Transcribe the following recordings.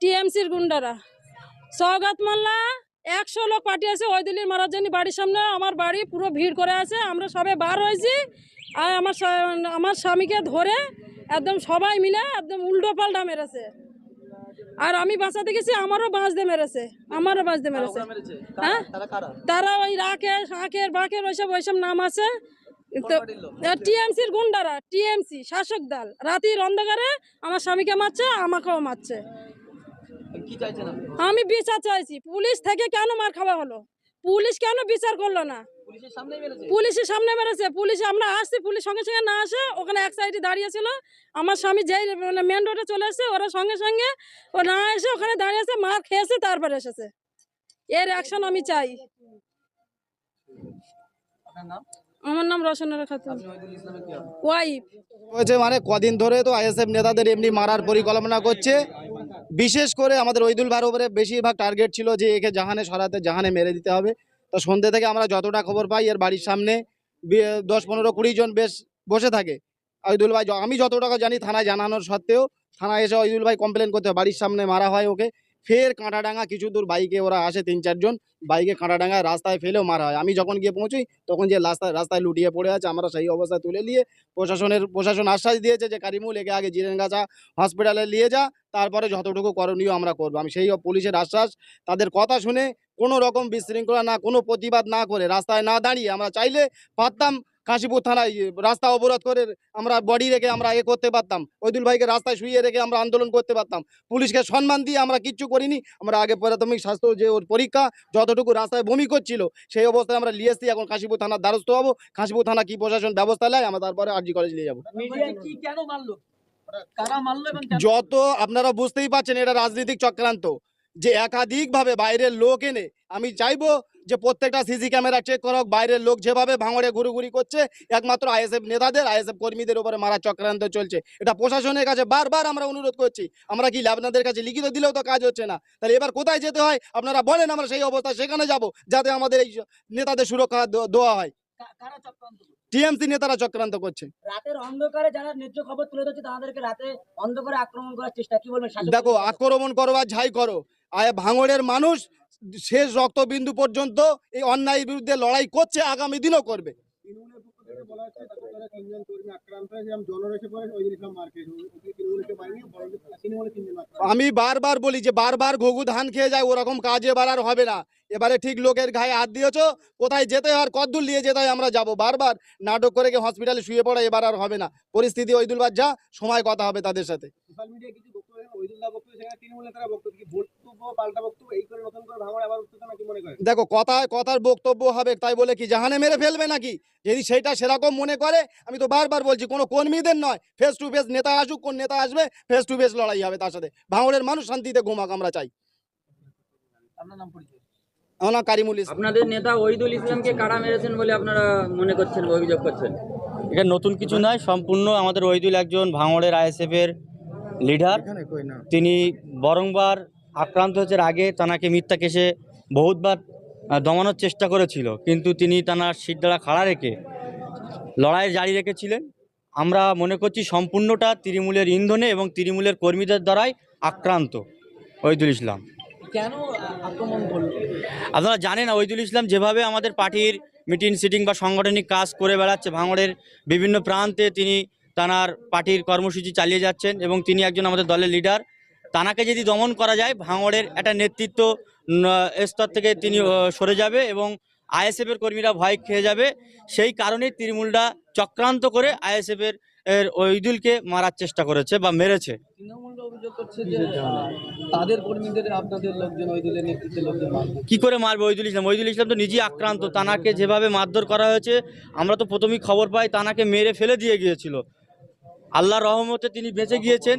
টিএমসির গুন্ডারা। সৌগাত মোল্লা একশো লোক পাঠিয়েছে ওই দিল্লির মারার জন্য বাড়ির সামনে। আমার বাড়ি পুরো ভিড় করে আছে। আমরা সবে বার হয়েছি। আর আমার আমার স্বামীকে ধরে একদম সবাই মিলে একদম উল্টো পাল্টা মেরেছে। আর আমি বাঁচাতে গেছি আমারও বাঁচতে মেরেছে। আমারও বাঁচতে মেরেছে। হ্যাঁ? তারা ওই রাকেশ আঁকের বাঁকের ওইসব ওইসব নাম আছে। তো টিএমসির গুন্ডারা টিএমসি শাসক দল। রাতির অন্ধকারে আমার স্বামীকে মারছে আমাকেও মারছে। আমি বিচার চাইছি। পুলিশ থেকে কেন মার খাওয়া হলো? পুলিশ কেন বিচার করল না? পুলিশের সামনেই মেরেছে? পুলিশের সামনে মেরেছে। পুলিশ আমরা আসছি পুলিশ সঙ্গে সঙ্গে না আসে ওখানে এক সাইডে দাঁড়িয়েছিল আমার স্বামী যেই মানে মেন রোডে চলে এসেছে ওরা সঙ্গে সঙ্গে ও না এসে ওখানে দাঁড়িয়েছে মার খেয়েছে তারপরে এসেছে। এর অ্যাকশন আমি চাই। আমার নাম রসনা খাতুন? ওয়াইফ মানে কদিন ধরে তো আইএসএফ নেতাদের এমনি মারার পরিকল্পনা করছে। বিশেষ করে আমাদের ওইদুল ভার উপরে বেশিরভাগ টার্গেট ছিল যে একে জাহানে সরাতে, জাহানে মেরে দিতে হবে। তো সন্ধ্যে থেকে আমরা যতটা খবর পাই, এর বাড়ির সামনে দশ, পনেরো, কুড়ি জন বেশ বসে থাকে। ঐদুল ভাই, আমি যতটা জানি, থানায় জানানোর সত্ত্বেও, থানায় এসে ওইদুল ভাই কমপ্লেন করতে বাড়ির সামনে মারা হয় ওকে। ফের কাঁটাডাঙ্গা, কিছু দূর বাইকে ওরা আসে তিন চারজন। বাইকে কাঁটাডাঙ্গা রাস্তায় ফেলেও মারা হয়। আমি যখন গিয়ে পৌঁছই, তখন যে রাস্তায় রাস্তায় লুটিয়ে পড়ে আছে, আমরা সেই অবস্থায় তুলে নিয়ে প্রশাসনের, প্রশাসন আশ্বাস দিয়েছে যে, কারিমুল, একে আগে জিরেনগাছা হসপিটালে নিয়ে যা, তারপরে যতটুকু করণীয় আমরা করব। আমি সেই পুলিশের আশ্বাস, তাদের কথা শুনে কোনো রকম বিশৃঙ্খলা না, কোনো প্রতিবাদ না করে রাস্তায় না দাঁড়িয়ে আমরা চাইলে পারতাম কাশীপুর থানায় রাস্তা অবরোধ করে আমরা বডি রেখে আমরা এ করতে পারতাম। ওইদুল ভাইকে রাস্তায় শুয়ে রেখে আমরা আন্দোলন করতে পারতাম। পুলিশকে সম্মান দিয়ে আমরা কিচ্ছু করিনি। আমরা আগে প্রাথমিক স্বাস্থ্য যে ওর পরীক্ষা যতটুকু রাস্তায় বমি করছিল সেই অবস্থায় আমরা নিয়ে এসেছি। এখন কাশীপুর থানার দ্বারস্থ হব। কাশীপুর থানা কি প্রশাসন ব্যবস্থা নেয় আমরা তারপরে আরজি কলেজ নিয়ে যাব? যত আপনারা বুঝতেই পারছেন এটা রাজনৈতিক চক্রান্ত। যে একাধিকভাবে বাইরের লোক এনে আমি চাইব যে প্রত্যেকটা সিসি ক্যামেরা চেক করক বাইরের লোক যেভাবে ভাঙড়ে ঘুরুঘুরি করছে, একমাত্র আইএসএফ নেতাদের, আইএসএফ কর্মীদের উপরে মারা চক্রান্ত চলছে। এটা প্রশাসনের কাছে বারবার আমরা অনুরোধ করছি। আমরা কি আপনাদের কাছে লিখিত দিলেও তো কাজ হচ্ছে না। তাহলে এবার কোথায় যেতে হয়? আপনারা বলেন, আমরা সেই অবস্থা সেখানে যাব, যাতে আমাদের এই নেতাদের সুরক্ষা দেওয়া হয়। টিএমসি নেতারা চক্রান্ত করছে। রাতের অন্ধকারে যারা ন্যায্য খবর তুলে ধরছে তাদেরকে রাতে অন্ধকারে আক্রমণ করার চেষ্টা কি বলবেন দেখো আক্রমণ করো আর ঝাই করো। আয় ভাঙড়ের মানুষ শেষ রক্তবিন্দু পর্যন্ত এই অন্যায়ের বিরুদ্ধে লড়াই করছে আগামী দিনও করবে। আমি বারবার বলি যে বারবার ঘুঘু ধান খেয়ে যায় ওরকম কাজে বাড়ার হবে না। এবারে ঠিক লোকের গায়ে হাত দিয়েছ কোথায় যেতে হয় আর কদ্দূর নিয়ে যেতে হয় আমরা যাব। বারবার নাটক করে গিয়ে হসপিটালে শুয়ে পড়া এবার আর হবে না। পরিস্থিতি ওই দুলবার যা সময় কথা হবে তাদের সাথে। দেখো কথায় কথার বক্তব্য হবে তাই বলে কি জাহানে মেরে ফেলবে নাকি? যদি সেটা সেরকম মনে করে আমি তো বারবার বলছি কোনো কর্মীদের নয় ফেস টু ফেস নেতা আসুক কোন নেতা আসবে ফেস টু ফেস লড়াই হবে তার সাথে। ভাঙড়ের মানুষ শান্তিতে ঘুমাক আমরা চাই। আপনার নাম পরিচয়? আমার নাম কারিমুল ইসলাম। আপনাদের নেতা ওহিদুল ইসলামকে কারা মেরেছেন বলে আপনারা মনে করছেন অভিযোগ করছেন? এটা নতুন কিছু নয় সম্পূর্ণ আমাদের ওইদুল একজন ভাঙড়ের আইএসএফের লিডার। তিনি বরংবার আক্রান্ত হচ্ছে আগে তানাকে মিথ্যা কেসে বহুতবার দমানোর চেষ্টা করেছিল কিন্তু তিনি তানার সিট দ্বারা খাড়া রেখে লড়াই জারি রেখেছিলেন। আমরা মনে করছি সম্পূর্ণটা তৃণমূলের ইন্ধনে এবং তৃণমূলের কর্মীদের দ্বারাই আক্রান্ত ওইদুল ইসলাম। কেন আক্রমণ আপনারা জানেন ওইদুল ইসলাম যেভাবে আমাদের পার্টির মিটিং, সিটিং বা সাংগঠনিক কাজ করে বেড়াচ্ছে, ভাঙড়ের বিভিন্ন প্রান্তে তিনি তানার পার্টির কর্মসূচি চালিয়ে যাচ্ছেন এবং তিনি একজন আমাদের দলের লিডার। তানাকে যদি দমন করা যায়, ভাঙড়ের একটা নেতৃত্ব স্তর থেকে তিনি সরে যাবে এবং আইএসএফের কর্মীরা ভয় খেয়ে যাবে। সেই কারণেই তৃণমূলটা চক্রান্ত করে আইএসএফের এর ওইদুলকে মারার চেষ্টা করেছে বা মেরেছে। কি করে মারবে ওইদুল ইসলাম? ওইদুল ইসলাম তো নিজেই আক্রান্ত। তানাকে যেভাবে মারধর করা হয়েছে আমরা তো প্রথমেই খবর পাই তানাকে মেরে ফেলে দিয়ে গিয়েছিল। আল্লাহর রহমতে তিনি বেঁচে গিয়েছেন।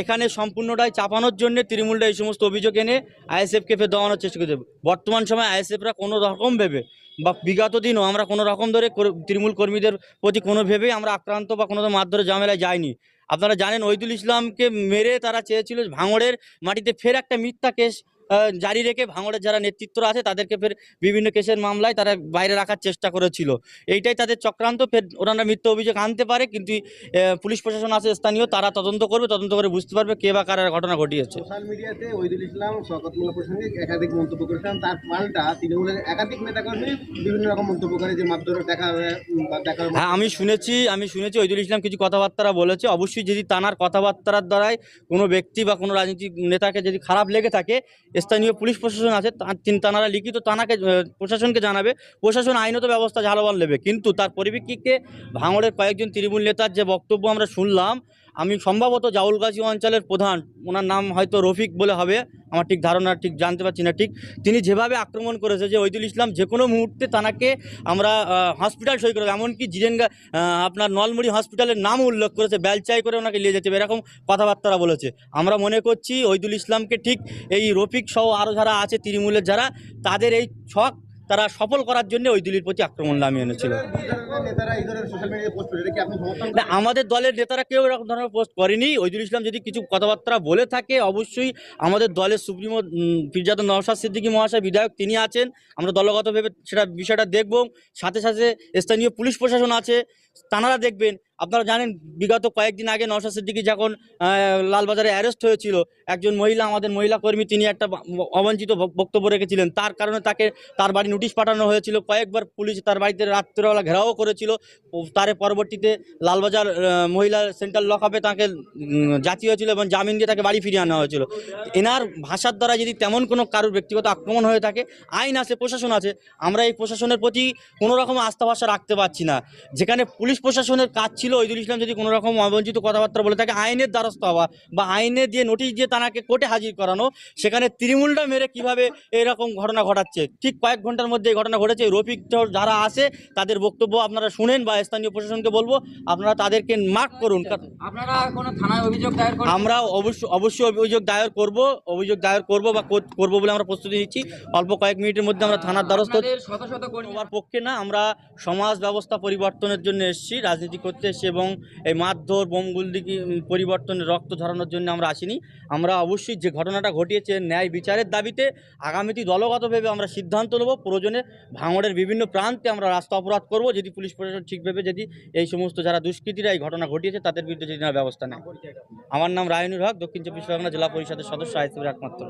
এখানে সম্পূর্ণটাই চাপানোর জন্য তৃণমূলটা এই সমস্ত অভিযোগ এনে আইএসএফকে ফের দেওয়ানোর চেষ্টা করছে। বর্তমান সময় আইএসএফরা কোনো রকম ভেবে বা বিগত দিনও আমরা কোনো রকম ধরে তৃণমূল কর্মীদের প্রতি কোনো ভেবেই আমরা আক্রান্ত বা কোনো মারধরে ঝামেলায় যাইনি। আপনারা জানেন ওইদুল ইসলামকে মেরে তারা চেয়েছিল ভাঙড়ের মাটিতে ফের একটা মিথ্যা কেস জারি রেখে ভাঙড়ের যারা নেতৃত্বরা আছে তাদেরকে ফের বিভিন্ন কেসের মামলায় তারা বাইরে রাখার চেষ্টা করেছিল। এইটাই তাদের চক্রান্ত ফের ওনারা মিথ্যা অভিযোগ আনতে পারে কিন্তু পুলিশ প্রশাসন আছে স্থানীয় তারা তদন্ত করবে তদন্ত করে বুঝতে পারবে কে বা কারা ঘটনা ঘটিয়েছে। সোশ্যাল মিডিয়াতে ওইদুল ইসলাম শওকত মোল্লা প্রসঙ্গে একাধিক মন্তব্য করেছিলেন তার পাল্টা তৃণমূলের একাধিক নেতাকর্মী বিভিন্ন রকম মন্তব্য করে যে মারধরের দেখা হ্যাঁ আমি শুনেছি আমি শুনেছি ঐদুল ইসলাম কিছু কথাবার্তা বলেছে। অবশ্যই যদি তানার কথাবার্তার দ্বারাই কোনো ব্যক্তি বা কোনো রাজনৈতিক নেতাকে যদি খারাপ লেগে থাকে স্থানীয় পুলিশ প্রশাসন আছে তানারা লিখিত তানাকে প্রশাসনকে জানাবে। প্রশাসন আইনত ব্যবস্থা ঝালবান নেবে। কিন্তু তার পরিপ্রেক্ষিতে ভাঙড়ের কয়েকজন তৃণমূল নেতার যে বক্তব্য আমরা শুনলাম আমি সম্ভবত জাউলগাছি অঞ্চলের প্রধান। ওনার নাম হয়তো রফিক বলে হবে। আমার ঠিক ধারণা ঠিক জানতে পারছি না ঠিক। তিনি যেভাবে আক্রমণ করেছে যে ঐদুল ইসলাম যে কোনো মুহূর্তে তানাকে আমরা হসপিটাল সই করব। এমনকি জিরেনগা আপনার নলমুড়ি হসপিটালের নাম উল্লেখ করেছে। বেলচাই করে ওনাকে নিয়ে যেতে এরকম কথাবার্তা বলেছে। আমরা মনে করছি ঐদুল ইসলামকে ঠিক এই রফিক সহ আরও যারা আছে, তৃণমূলের যারা, তাদের এই ছক তারা সফল করার জন্য ওই ঐদুলির প্রতি আক্রমণ নামিয়ে এনেছিল। না, আমাদের দলের নেতারা কেউ এরকম ধরনের পোস্ট করেনি। ঐদুল ইসলাম যদি কিছু কথাবার্তা বলে থাকে, অবশ্যই আমাদের দলের সুপ্রিমো ফিরজাদ নওশাদ সিদ্দিকী মহাশয় বিধায়ক তিনি আছেন। আমরা দলগতভাবে সেটা বিষয়টা দেখব। সাথে সাথে স্থানীয় পুলিশ প্রশাসন আছে তানারা দেখবেন আপনারা জানেন, বিগত কয়েকদিন আগে নওশাদ সিদ্দিকী যখন লালবাজারে অ্যারেস্ট হয়েছিল, একজন মহিলা, আমাদের মহিলা কর্মী, তিনি একটা অবাঞ্ছিত বক্তব্য রেখেছিলেন। তার কারণে তাকে, তার বাড়ি নোটিশ পাঠানো হয়েছিল। কয়েকবার পুলিশ তার বাড়িতে রাত্রেবেলা ঘেরাও করেছিল। তারে পরবর্তীতে লালবাজার মহিলা সেন্ট্রাল লকআপে তাকে জাতি হয়েছিল এবং জামিন দিয়ে তাকে বাড়ি ফিরিয়ে আনা হয়েছিল। এনার ভাষার দ্বারা যদি তেমন কোনো কারোর ব্যক্তিগত আক্রমণ হয়ে থাকে, আইন আছে, প্রশাসন আছে, আমরা এই প্রশাসনের প্রতি কোনো রকম আস্থা ভরসা রাখতে পারছি না। যেখানে পুলিশ প্রশাসনের কাজ ছিল ঐদুল ইসলাম যদি কোনো রকম অবঞ্চিত কথাবার্তা বলে থাকে আইনের দ্বারস্থ হওয়া বা আইনে দিয়ে নোটিশ দিয়ে তাকে কোর্টে হাজির করানো সেখানে তৃণমূলটা মেরে কীভাবে এরকম ঘটনা ঘটাচ্ছে? ঠিক কয়েক ঘণ্টার মধ্যে এই ঘটনা ঘটেছে। রফিক যারা আছে তাদের বক্তব্য আপনারা শুনেন বা স্থানীয় প্রশাসনকে বলব। আপনারা তাদেরকে মার্ক করুন। আপনারা কোনো থানায় অভিযোগ দায়ের আমরা অবশ্য অবশ্যই অভিযোগ দায়ের করব অভিযোগ দায়ের করব বা কর- করব বলে আমরা প্রস্তুতি নিচ্ছি। অল্প কয়েক মিনিটের মধ্যে আমরা থানার দ্বারস্থ শত শত পক্ষে না আমরা সমাজ ব্যবস্থা পরিবর্তনের জন্য এসেছি রাজনীতি করতে এসেছি এবং এই মারধর বোমগুলদিকে পরিবর্তনের রক্ত ঝরানোর জন্য আমরা আসিনি। আমরা অবশ্যই যে ঘটনাটা ঘটিয়েছে ন্যায় বিচারের দাবিতে আগামীতে দলগতভাবে আমরা সিদ্ধান্ত নেব। প্রয়োজনে ভাঙড়ের বিভিন্ন প্রান্তে আমরা রাস্তা অপরাধ করব। যদি পুলিশ প্রশাসন ঠিকভাবে যদি এই সমস্ত যারা দুষ্কৃতীরা এই ঘটনা ঘটিয়েছে, তাদের বিরুদ্ধে যদি না ব্যবস্থা নেয়। আমার নাম রায়নুর হক, দক্ষিণ চব্বিশ পরগনা জেলা পরিষদের সদস্য আইসিবির একমাত্র।